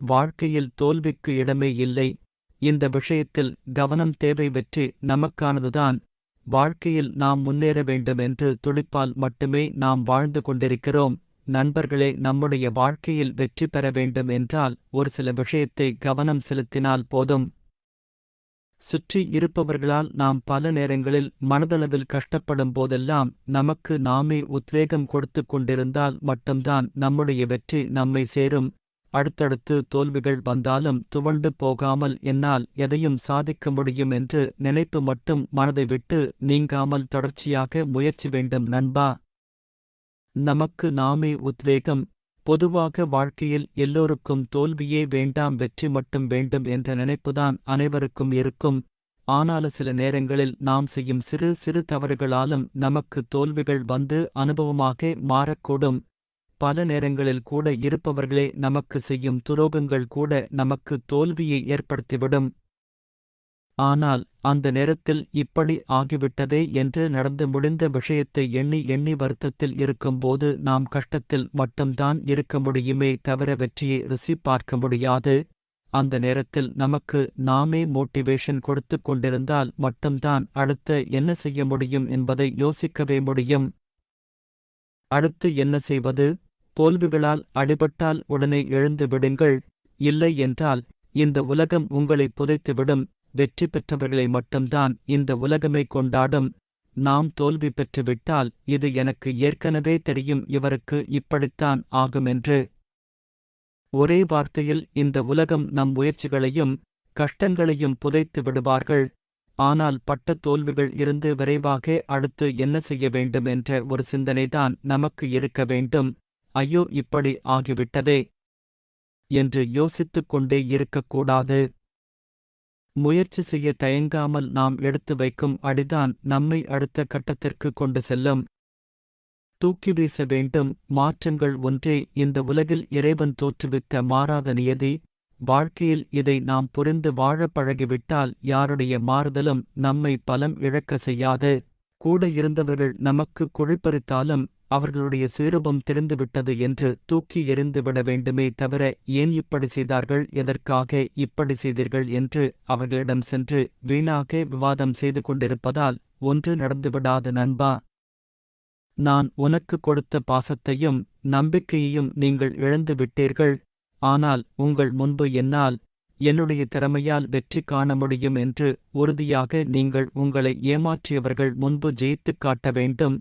வாழ்க்கையில் தோல்விக்கு இடமே இல்லை. இந்த விஷயத்தில் கவனம் தேவை வெற்றி நமக்கானதுதான். வாழ்க்கையில் நாம் முன்னேற வேண்டும் என்று துடிப்பால் மட்டுமே நாம் வாழ்ந்து கொண்டிருக்கிறோம். நண்பர்களே நம்முடைய வாழ்க்கையில் வெற்றி பெற வேண்டும் என்றால் ஒரு சில விஷயத்தை கவனம் செலுத்தினால் போதும். சுற்றி இருப்பவர்களால் நாம் பல நேரங்களில் மனதளவில் கஷ்டப்படும் போதெல்லாம் நமக்கு நாமே உத்வேகம் கொடுத்து கொண்டிருந்தால் மட்டும்தான் நம்முடைய வெற்றி நம்மை சேரும். அடுத்தடுத்து தோல்விகள் வந்தாலும் துவண்டு போகாமல் என்னால் எதையும் சாதிக்க முடியும் என்று நினைப்பு மட்டும் மனதை விட்டு நீங்காமல் தொடர்ச்சியாக முயற்சி வேண்டும் நண்பா. நமக்கு நாமே உத்வேகம். பொதுவாக வாழ்க்கையில் எல்லோருக்கும் தோல்வியே வேண்டாம் வெற்றி மட்டும் வேண்டும் என்ற நினைப்புதான் அனைவருக்கும் இருக்கும். ஆனால் சில நேரங்களில் நாம் செய்யும் சிறு சிறு தவறுகளாலும் நமக்கு தோல்விகள் வந்து அனுபவமாக மாறக்கூடும். பல நேரங்களில் கூட இருப்பவர்களே நமக்கு செய்யும் துரோகங்கள் கூட நமக்கு தோல்வியை ஏற்படுத்திவிடும். ஆனால் அந்த நேரத்தில் இப்படி ஆகிவிட்டதே என்று நடந்து முடிந்த விஷயத்தை எண்ணி எண்ணி வருத்தத்தில் இருக்கும்போது நாம் கஷ்டத்தில் மட்டும்தான் இருக்க முடியுமே தவிர வெற்றியை ருசி பார்க்க முடியாது. அந்த நேரத்தில் நமக்கு நாமே மோட்டிவேஷன் கொடுத்து கொண்டிருந்தால் மட்டும்தான் அடுத்த என்ன செய்ய முடியும் என்பதை யோசிக்கவே முடியும். அடுத்து என்ன செய்வது? தோல்விகளால் அடிபட்டால் உடனே எழுந்து விடுங்கள். இல்லை என்றால் இந்த உலகம் உங்களை புதைத்துவிடும். வெற்றி பெற்றவர்களை மட்டும்தான் இந்த உலகமே கொண்டாடும். நாம் தோல்வி பெற்றுவிட்டால் இது எனக்கு ஏற்கனவே தெரியும் இவருக்கு இப்படித்தான் ஆகுமென்று. ஒரே வார்த்தையில் இந்த உலகம் நம் முயற்சிகளையும் கஷ்டங்களையும் புதைத்து விடுவார்கள். ஆனால் பட்ட தோல்விகள் இருந்து விரைவாக அடுத்து என்ன செய்ய வேண்டும் என்ற ஒரு சிந்தனைதான் நமக்கு இருக்க வேண்டும். ஐயோ இப்படி ஆகிவிட்டதே என்று யோசித்துக் கொண்டே இருக்கக்கூடாது. முயற்சி செய்ய தயங்காமல் நாம் எடுத்து வைக்கும் அடிதான் நம்மை அடுத்த கட்டத்திற்கு கொண்டு செல்லும். தூக்கி வீச வேண்டும். மாற்றங்கள் ஒன்றே. இந்த உலகில் இறைவன் தோற்றுவித்த மாறாத நியதி. வாழ்க்கையில் இதை நாம் புரிந்து வாழ பழகிவிட்டால் யாருடைய மாறுதலும் நம்மை பலம் இழக்க செய்யாது. கூட இருந்தவர்கள் நமக்கு குழிப்பறித்தாலும் அவர்களுடைய சீரூபம் தெரிந்துவிட்டது என்று தூக்கி எறிந்துவிட வேண்டுமே தவிர ஏன் இப்படி செய்தார்கள்? எதற்காக இப்படி செய்தீர்கள்? என்று அவர்களிடம் சென்று வீணாக விவாதம் செய்து கொண்டிருப்பதால் ஒன்று நடந்துவிடாது நண்பா. நான் உனக்கு கொடுத்த பாசத்தையும் நம்பிக்கையையும் நீங்கள் இழந்து விட்டீர்கள். ஆனால் உங்கள் முன்பு என்னால் என்னுடைய திறமையால் வெற்றி காண முடியும் என்று உறுதியாக நீங்கள் உங்களை ஏமாற்றியவர்கள் முன்பு ஜெயித்துக் காட்ட வேண்டும்.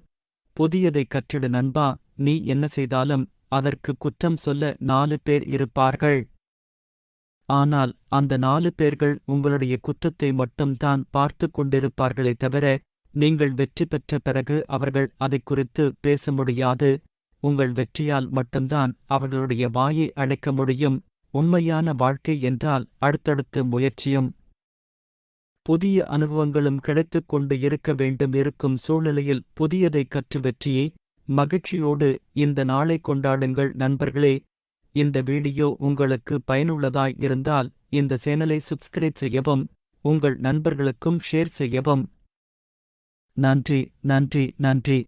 புதியதை கற்றிடு நண்பா நீ என்ன செய்தாலும் அதற்கு குற்றம் சொல்ல நாலு பேர் இருப்பார்கள். ஆனால் அந்த நாலு பேர்கள் உங்களுடைய குற்றத்தை மட்டும்தான் பார்த்து கொண்டிருப்பார்களே தவிர நீங்கள் வெற்றி பெற்ற பிறகு அவர்கள் அதை குறித்து பேச முடியாது. உங்கள் வெற்றியால் மட்டும்தான் அவர்களுடைய வாயை அழைக்க முடியும். உண்மையான வாழ்க்கை என்றால் அடுத்தடுத்து முயற்சியும் புதிய அனுபவங்களும் கிடைத்துக் கொண்டு இருக்க வேண்டும் இருக்கும் சூழ்நிலையில் புதியதை கற்று வெற்றியை மகிழ்ச்சியோடு இந்த நாளை கொண்டாடுங்கள் நண்பர்களே. இந்த வீடியோ உங்களுக்கு பயனுள்ளதாய் இருந்தால் இந்த சேனலை சப்ஸ்கிரைப் செய்யவும் உங்கள் நண்பர்களுக்கும் ஷேர் செய்யவும். நன்றி நன்றி நன்றி.